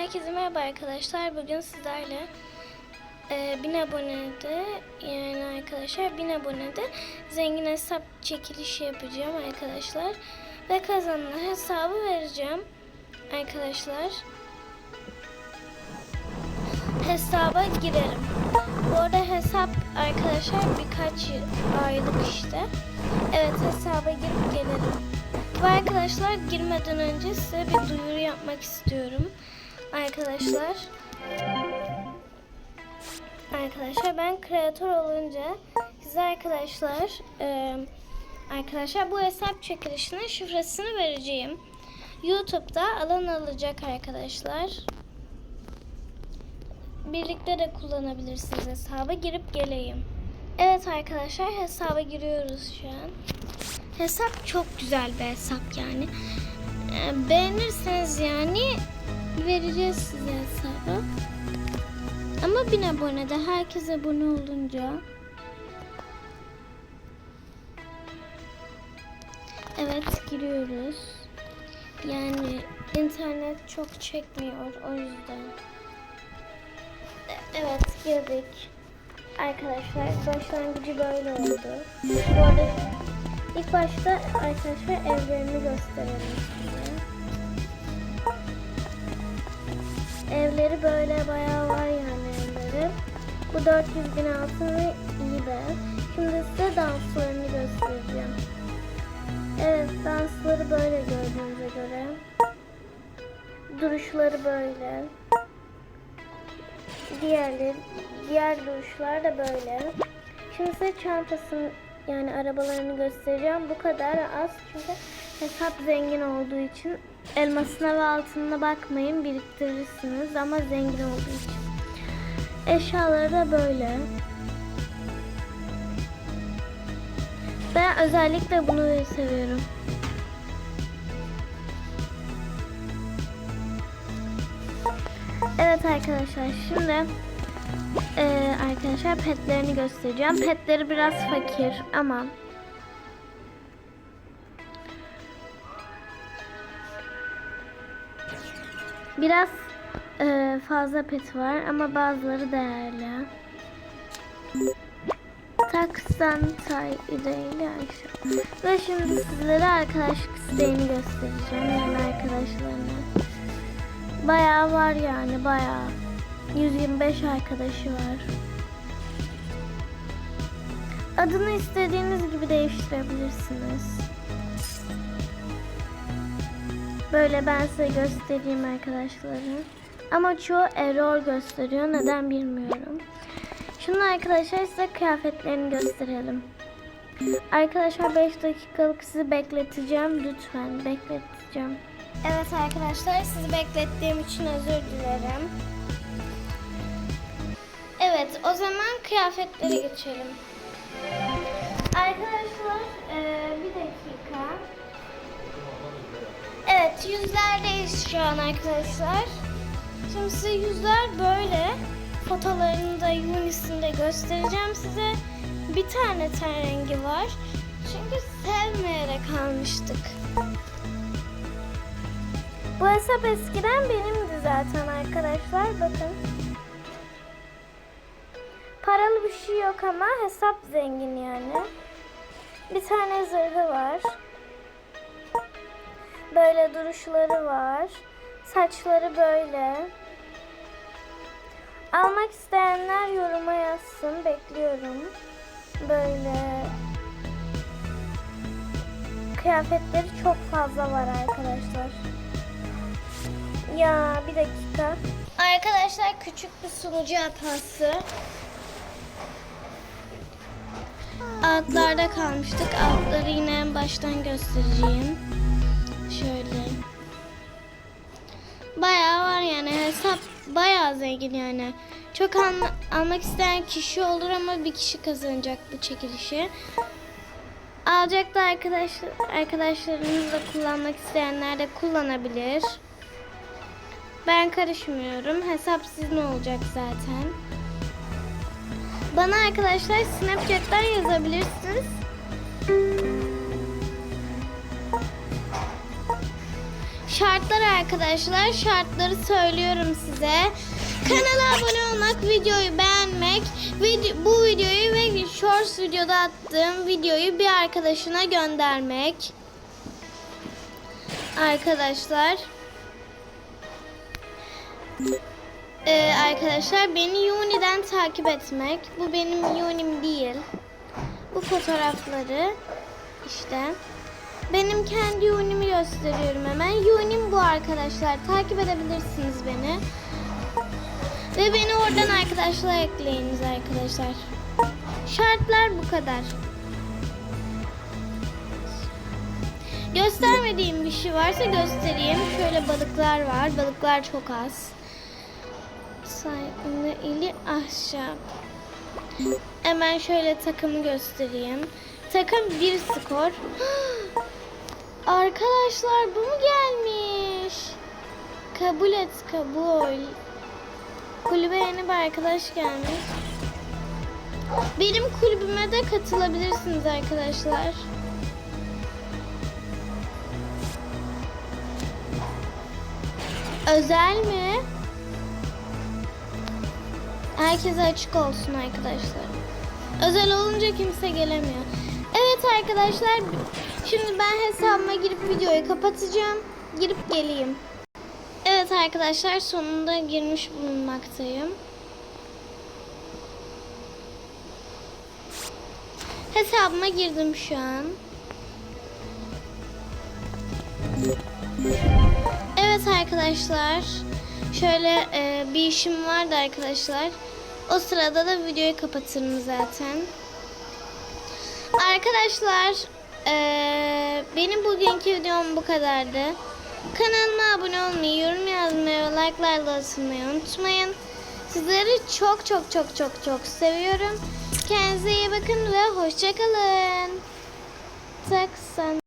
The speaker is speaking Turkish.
Herkese merhaba arkadaşlar. Bugün sizlerle e, 1000 abonede yani arkadaşlar 1000 abonede zengin hesap çekilişi yapacağım arkadaşlar. Ve kazanan hesabı vereceğim arkadaşlar. Hesaba girelim. Bu arada hesap arkadaşlar birkaç aylık işte. Evet hesaba girip gelelim. Ve arkadaşlar girmeden önce size bir duyuru yapmak istiyorum. Arkadaşlar. Arkadaşlar ben kreatör olunca size arkadaşlar e, arkadaşlar bu hesap çekilişinin şifresini vereceğim. YouTube'da alan alacak arkadaşlar. Birlikte de kullanabilirsiniz hesaba girip geleyim. Evet arkadaşlar hesaba giriyoruz şu an. Hesap çok güzel bir hesap yani. Beğenirseniz yani vereceğiz size hesabı. Ama bin abonede herkes abone olunca Evet giriyoruz. Yani internet çok çekmiyor o yüzden. Evet girdik. Arkadaşlar başlangıcı böyle oldu. Bu arada ilk başta arkadaşlar evlerini gösterelim Evleri böyle bayağı var yani evleri. Bu 400 bin altını iyi be. Şimdi size danslarını göstereceğim. Evet dansları böyle gördüğünüze göre. Duruşları böyle. Diğerleri, diğer duruşlar da böyle. Şimdi size çantasını yani arabalarını göstereceğim. Bu kadar az çünkü hesap zengin olduğu için elmasına ve altınına bakmayın biriktirirsiniz ama zengin olduğu için. Eşyaları da böyle. Ben özellikle bunu seviyorum. Evet arkadaşlar şimdi eee, arkadaşlar petlerini göstereceğim. Petleri biraz fakir ama biraz eee, fazla pet var ama bazıları değerli. Taksan Tay İdeyle Ayşe. Ve şimdi sizlere arkadaşlık isteğini göstereceğim. Yani arkadaşlarına. Bayağı var yani bayağı. 125 arkadaşı var. Adını istediğiniz gibi değiştirebilirsiniz. Böyle ben size göstereyim arkadaşları. Ama çoğu error gösteriyor. Neden bilmiyorum. Şimdi arkadaşlar size kıyafetlerini gösterelim. Arkadaşlar 5 dakikalık sizi bekleteceğim. Lütfen bekleteceğim. Evet arkadaşlar sizi beklettiğim için özür dilerim. Evet o zaman kıyafetlere geçelim. Şu an arkadaşlar. Şimdi size yüzler böyle. Fotolarını da Unis'ini de göstereceğim size. Bir tane ten rengi var. Çünkü sevmeyerek almıştık. Bu hesap eskiden benimdi zaten arkadaşlar. Bakın. Paralı bir şey yok ama hesap zengin yani. Bir tane zırhı var. Böyle duruşları var. Saçları böyle. Almak isteyenler yoruma yazsın. Bekliyorum. Böyle kıyafetleri çok fazla var arkadaşlar. Ya bir dakika. Arkadaşlar küçük bir sunucu hatası. Altlarda kalmıştık. Altları yine baştan göstereceğim. Şöyle. Bayağı var yani hesap bayağı zengin yani. Çok alma- almak isteyen kişi olur ama bir kişi kazanacak bu çekilişi. Alacak da arkadaş, arkadaşlarınızla kullanmak isteyenler de kullanabilir. Ben karışmıyorum. Hesap sizin olacak zaten. Bana arkadaşlar Snapchat'ten yazabilirsiniz. Şartlar arkadaşlar. Şartları söylüyorum size. Kanala abone olmak, videoyu beğenmek, video, bu videoyu ve Shorts videoda attığım videoyu bir arkadaşına göndermek. Arkadaşlar. Ee, arkadaşlar beni Uni'den takip etmek. Bu benim Uni'm değil. Bu fotoğrafları işte. Benim kendi Uni'mi gösteriyorum hemen. Uni'm bu arkadaşlar. Takip edebilirsiniz beni. Ve beni oradan arkadaşlar ekleyiniz arkadaşlar. Şartlar bu kadar. Göstermediğim bir şey varsa göstereyim. Şöyle balıklar var. Balıklar çok az. Sahibinde ili ahşap. Hemen şöyle takımı göstereyim. Takım bir skor. Arkadaşlar bu mu gelmiş? Kabul et kabul. Kulübe yeni bir arkadaş gelmiş. Benim kulübüme de katılabilirsiniz arkadaşlar. Özel mi? Herkese açık olsun arkadaşlar. Özel olunca kimse gelemiyor. Evet arkadaşlar. Şimdi ben hesabıma girip videoyu kapatacağım. Girip geleyim. Evet arkadaşlar sonunda girmiş bulunmaktayım. Hesabıma girdim şu an. Evet arkadaşlar. Şöyle e, bir işim vardı arkadaşlar. O sırada da videoyu kapatırım zaten. Arkadaşlar e, benim bugünkü videom bu kadardı. Kanalıma abone olmayı, yorum yazmayı like'larla atılmayı unutmayın. Sizleri çok çok çok çok çok seviyorum. Kendinize iyi bakın ve hoşçakalın. Tak sen